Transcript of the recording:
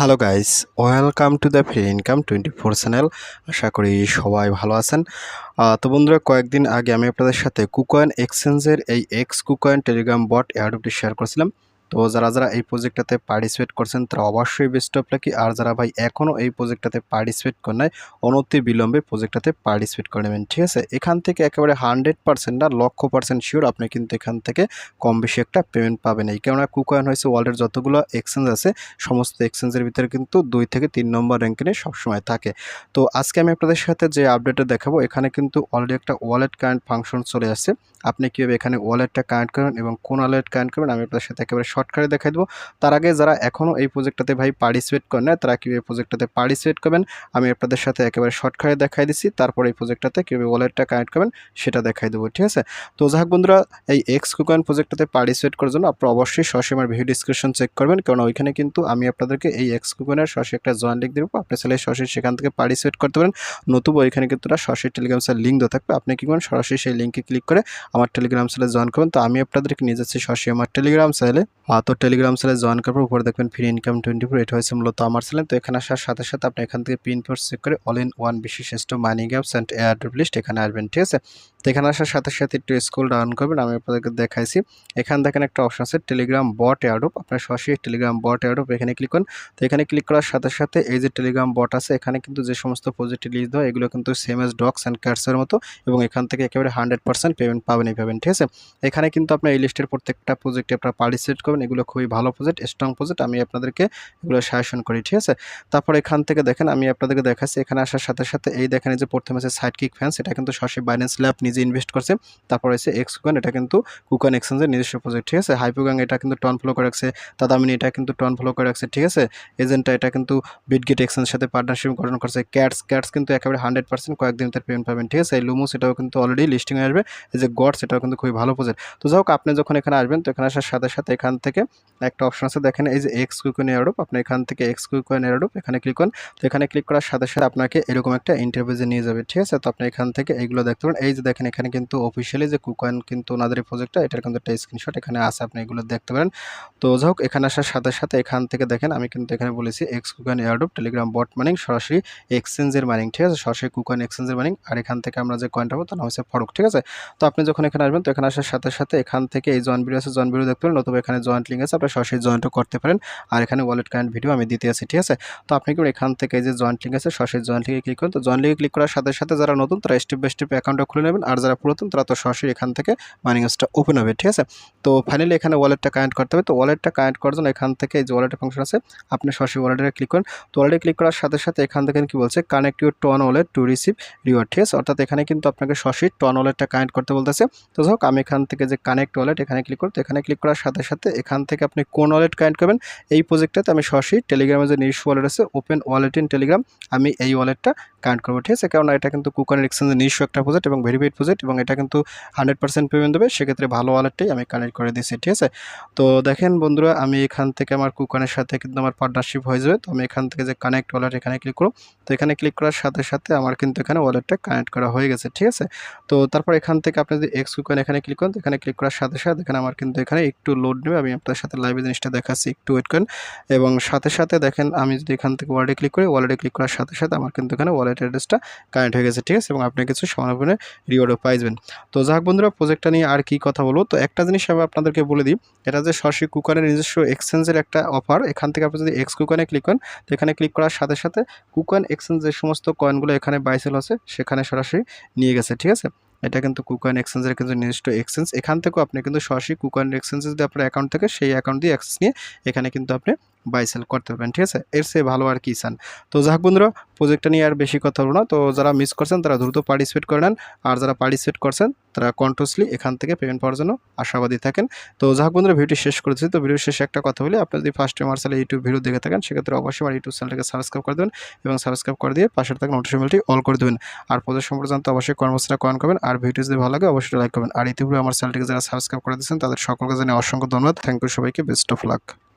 Hello guys welcome to the free income twenty four channel আশা করি সবাই ভালো আছেন। তো বন্ধুরা, কয়েকদিন আগে আমি আপনাদের সাথে কুকয়েন এক্সচেঞ্জের এই এক্স কুকয়েন টেলিগ্রাম বট এয়ারডপটি শেয়ার করেছিলাম। তো যারা যারা এই প্রজেক্টটাতে পার্টিসিপেট করছেন, তারা অবশ্যই বেস্ট অফ লাকি আর যারা ভাই এখনও এই প্রজেক্টটাতে পার্টিসিপেট করে নাই অনতি বিলম্বে প্রজেক্টটাতে পার্টিসিপেট করে নেবেন, ঠিক আছে? এখান থেকে একেবারে হান্ড্রেড পার্সেন্ট না, লক্ষ পার্সেন্ট শিওর আপনি কিন্তু এখান থেকে কম বেশি একটা পেমেন্ট পাবেন। এই কেননা কুকয়েন হয়েছে ওয়ার্ল্ডের যতগুলো এক্সচেঞ্জ আছে, সমস্ত এক্সচেঞ্জের ভিতরে কিন্তু দুই থেকে তিন নম্বর র্যাঙ্কিংয়ে সবসময় থাকে। তো আজকে আমি আপনাদের সাথে যে আপডেটটা দেখাবো, এখানে কিন্তু অলরেডি একটা ওয়ালেট কারেন্ট ফাংশন চলে আসছে। আপনি কীভাবে এখানে ওয়ালেটটা কানেক্ট করবেন এবং কোন ওয়ালেট কানেক্ট করবেন, আমি আপনাদের সাথে একেবারে শর্টকাটে দেখাই দেবো। তার আগে যারা এখনও এই প্রজেক্টটাতে ভাই পার্টিসিপেট করেন না তারা কীভাবে প্রজেক্টটাতে পার্টিসিপেট করবেন, আমি আপনাদের সাথে একেবারে শর্টকাটে দেখাই দিচ্ছি। তারপর এই প্রজেক্টটাতে কীভাবে ওয়ালেটটা কানেক্ট করবেন, সেটা দেখাই দেবো, ঠিক আছে? তো যাই হোক বন্ধুরা, এই এক্স কুকয়েন প্রজেক্টটাতে পার্টিসিপেট করার জন্য আপনারা অবশ্যই সরাসরি আমার ভিডিও ডিসক্রিপশন চেক করবেন, কারণ ওইখানে কিন্তু আমি আপনাদেরকে এই এক্স কুকয়েনের সরাসরি একটা জয়েন লিঙ্ক দেবো। আপনি চাইলে সরাসরি সেখান থেকে পার্টিসিপেট করতে পারেন। নতুবা ওইখানে কিন্তু সরাসরি টেলিগ্রাম সেল লিঙ্ক দেওয়া থাকবে। আপনি কি করেন সরাসরি সেই লিঙ্কে ক্লিক করে আমার টেলিগ্রাম সেলে জয়েন করবেন। তো আমি আপনাদেরকে নিয়ে যাচ্ছি সরাসরি আমার টেলিগ্রাম সেলে তো টেলিগ্রাম সেলে জয়েন করার পর উপরে দেখবেন ফ্রি ইনকাম টোয়েন্টি ফোর এটা হয়েছে মূলত আমার সেলে তো এখানে আসার সাথে সাথে আপনি এখান থেকে পিন কোড চেক করে অল ইন ওয়ান বিশিষ্ট mining apps and airdrop list এখানে আসবেন, ঠিক আছে? তো এখানে আসার সাথে সাথে একটু স্কুল ডাউন করবেন, আমি আপনাদেরকে দেখাইছি। এখান দেখেন একটা অপশন আছে টেলিগ্রাম বট এয়ারড্রপ আপনার সরাসরি টেলিগ্রাম বট এয়ারড্রপ এখানে ক্লিক করুন। তো এখানে ক্লিক করার সাথে সাথে এই যে টেলিগ্রাম বট আছে, এখানে কিন্তু যে সমস্ত প্রজেক্ট লিস্ট দেওয়া এগুলো কিন্তু সেম এস ডক্স অ্যান্ড ক্যাটসের মতো এবং এখান থেকে একেবারে হান্ড্রেড পার্সেন্ট পেমেন্ট পাবেনই পাবেন ঠিক আছে? এখানে কিন্তু আপনার এই লিস্টের প্রত্যেকটা প্রজেক্টে আপনারা পার্টিসিপেট করবেন, এগুলো খুবই ভালো প্রজেক্ট স্ট্রং প্রজেক্ট আমি আপনাদেরকে এগুলো সাজেশন করি, ঠিক আছে? তারপর এখান থেকে দেখেন, আমি আপনাদেরকে দেখাচ্ছি, এখানে আসার সাথে সাথে এই দেখেন যে প্রথমে আছে সাইড কিক ফ্যান্স এটা কিন্তু সরাসরি বাইন্যান্স ল্যাব নিজে ইনভেস্ট করছে, তারপর আছে এক্স কুকান এটা কিন্তু কুকান এক্সচেঞ্জের নিজস্ব প্রজেক্ট ঠিক আছে? হাইপুগাং এটা কিন্তু টন ফলো করে রাখছে তাদামিনি এটা কিন্তু টন ফলো করে রাখছে, ঠিক আছে? এজেন্টটা এটা কিন্তু বিটগেট এক্সচেঞ্জের সাথে পার্টনারশিপ গঠন করছে ক্যাটস ক্যাটস কিন্তু একেবারে হান্ড্রেড পার্সেন্ট কয়েকদিন তার পেমেন্ট পাবেন, ঠিক আছে? এই লুমুস এটাও কিন্তু অলরেডি লিস্টিং আসবে, এই যে গডস এটাও কিন্তু খুবই ভালো প্রজেক্ট তো যাই হোক, আপনি যখন এখানে আসবেন, তো এখানে আসার সাথে সাথে এখান থেকে একটা অপশন আছে। দেখেন, এই যে এক্স কুইকন এয়ারডোপ আপনি এখান থেকে এক্স কুইকন এয়ারডোপ এখানে ক্লিক করুন। তো এখানে ক্লিক করার সাথে সাথে আপনাকে এরকম একটা ইন্টারভিউজে নিয়ে যাবে, ঠিক আছে? তো আপনি এখান থেকে এইগুলো দেখতে পারেন। এই যে দেখেন, এখানে কিন্তু অফিসিয়ালি যে কুকয়েন কিন্তু ওনাদের এই প্রজেক্টটা এটার কিন্তু একটা স্ক্রিনশট এখানে আছে, আপনি এগুলো দেখতে পারেন। তো যাই হোক, এখানে আসার সাথে সাথে এখান থেকে দেখেন, আমি কিন্তু এখানে বলেছি X KuCoin airdrop Telegram bot mining সরাসরি এক্সচেঞ্জের মানিং ঠিক আছে? সরাসরি কুকয়েন এক্সচেঞ্জের মানিং আর এখান থেকে আমরা যে কয়েনটা পাবো তার নাম হচ্ছে ফরক ঠিক আছে? তো আপনি যখন এখানে আসবেন, তো এখানে আসার সাথে সাথে এখান থেকে এই জয়েন্ট ভিডিও আছে জয়েন্ট ভিডিও দেখতে পারেন নতুবা এখানে জয়েন্ট লিঙ্ক আছে আপনি সরাসরি জয়েন্টও করতে পারেন। আর এখানে ওয়ালেট কারেন্ট ভিডিও আমি দিতে আছি, ঠিক আছে? তো আপনি কি এখান থেকে এই যে জয়েন্ট লিঙ্ক আছে, সরাসরি জয়েন্ট লিঙ্কে ক্লিক করুন। তো জয়েন্ট লিঙ্কে ক্লিক করার সাথে সাথে যারা নতুন, তারা স্টেপ বাই স্টেপ অ্যাকাউন্টটা খুলে নেবেন। আর যারা পুরাতন, তারা তো সরাসরি এখান থেকে মাইনিং হাউসটা ওপেন হবে, ঠিক আছে? তো ফাইনালি এখানে ওয়ালেটটা কানেক্ট করতে হবে। তো ওয়ালেটটা কানেক্ট করার জন্য এখান থেকে এই যে ওয়ালেটের ফাংশন আছে, আপনি সরাসরি ওয়ালেটে ক্লিক করুন। তো ওয়ালেটে ক্লিক করার সাথে সাথে এখান থেকে কি বলছে connect your TON wallet to receive reward ঠিক আছে? অর্থাৎ এখানে কিন্তু আপনাকে সরাসরি টন ওয়ালেটটা কানেক্ট করতে বলতেছে। তো যাই হোক, আমি এখান থেকে যে কানেক্ট ওয়ালেট এখানে ক্লিক করতে এখানে ক্লিক করার সাথে সাথে এখান থেকে আপনি কোন ওয়ালেট কানেক্ট করবেন, এই প্রজেক্টটাতে আমি সরাসরি টেলিগ্রামে যে নিজস্ব ওয়ালেট আছে ওপেন ওয়ালেট ইন টেলিগ্রাম আমি এই ওয়ালেটটা কানেক্ট করব, ঠিক আছে? কারণ এটা কিন্তু কুকানের এক্সচেঞ্জের নিজস্ব একটা প্রজেক্ট এবং ভেরিফাইড প্রজেক্ট এবং এটা কিন্তু হান্ড্রেড পার্সেন্ট পেমেন্ট দেবে, সেক্ষেত্রে ভালো ওয়ালেটটাই আমি কানেক্ট করে দিয়েছি, ঠিক আছে? তো দেখেন বন্ধুরা, আমি এখান থেকে আমার কুকানের সাথে কিন্তু আমার পার্টনারশিপ হয়ে যাবে, তো আমি এখান থেকে যে কানেক্ট ওয়ালেট এখানে ক্লিক করো তো এখানে ক্লিক করার সাথে সাথে আমার কিন্তু এখানে ওয়ালেটটা কানেক্ট করা হয়ে গেছে, ঠিক আছে? তো তারপর এখান থেকে আপনি যদি এক্স কুকান এখানে ক্লিক করেন, এখানে ক্লিক করার সাথে সাথে এখানে আমার কিন্তু এখানে একটু লোড নেবে। আমি আপনার সাথে লাইভে জিনিসটা দেখাচ্ছি, একটু ওয়েট করেন। এবং সাথে সাথে দেখেন, আমি যদি এখান থেকে ওয়ালেটে ক্লিক করি ওয়ালেটে ক্লিক করার সাথে সাথে আমার কিন্তু এখানে ওয়ালেট অ্যাড্রেসটা কানেক্ট হয়ে গেছে, ঠিক আছে? এবং আপনি কিছু সমানভাবে রিওয়ার্ডও পাইবেন। তো যাক বন্ধুরা প্রজেক্টটা নিয়ে আর কি কথা বলব? তো একটা জিনিস আমি আপনাদেরকে বলে দিই, এটা যে সরাসরি কুকারের নিজস্ব এক্সচেঞ্জের একটা অফার এখান থেকে আপনি যদি এক্স কুকানে ক্লিক করেন, তো এখানে ক্লিক করার সাথে সাথে কুকান এক্সচেঞ্জ যে সমস্ত কয়েনগুলো এখানে বাইসেল আছে সেখানে সরাসরি নিয়ে গেছে, ঠিক আছে? এটা কিন্তু কুকয়েন এক্সচেঞ্জের কিন্তু নির্দিষ্ট এক্সচেঞ্জ এখান থেকেও আপনি কিন্তু সরাসরি কুকয়েন এক্সচেঞ্জ যদি আপনার অ্যাকাউন্ট থাকে, সেই অ্যাকাউন্ট দিয়ে অ্যাক্সেস নিয়ে এখানে কিন্তু আপনি বাই সেল করতে পারবেন, ঠিক আছে? এর চেয়ে ভালো আর কি চান। তো যাক বন্ধুরা প্রজেক্টটা নিয়ে আর বেশি কথা বলব না। তো যারা মিস করছেন, তারা দ্রুত পার্টিসিপেট করে নেন। আর যারা পার্টিসিপেট করছেন, তারা কন্টিনিউসলি এখান থেকে পেমেন্ট পাওয়ার জন্য আশাবাদী থাকেন। তো যাক বন্ধুরা ভিডিওটি শেষ করেছি। তো ভিডিও শেষে একটা কথা বলি। আপনি যদি ফার্স্ট টাইম আমার চ্যানেলে ইউটিউব ভিডিও দেখে থাকেন, সেক্ষেত্রে অবশ্যই আমার ইউটিউব চ্যানেলটাকে সাবস্ক্রাইব করে দেবেন এবং সাবস্ক্রাইব করে দিয়ে পাশে থাকা নোটিফিকেশনটি অল করে দেবেন। আর প্রজেক্ট সম্পর্কে অবশ্যই কর্মসূচিটা কমেন্ট করবেন। আর ভিডিও যদি ভালো লাগে, অবশ্যই লাইক করবেন। আর ইতিপূর্বে আমার চ্যানেলটিকে যারা সাবস্ক্রাইব করে দিয়েছেন তাদের সকলকে জানিয়ে অসংখ্য ধন্যবাদ। থ্যাংক ইউ সবাইকে। Best of luck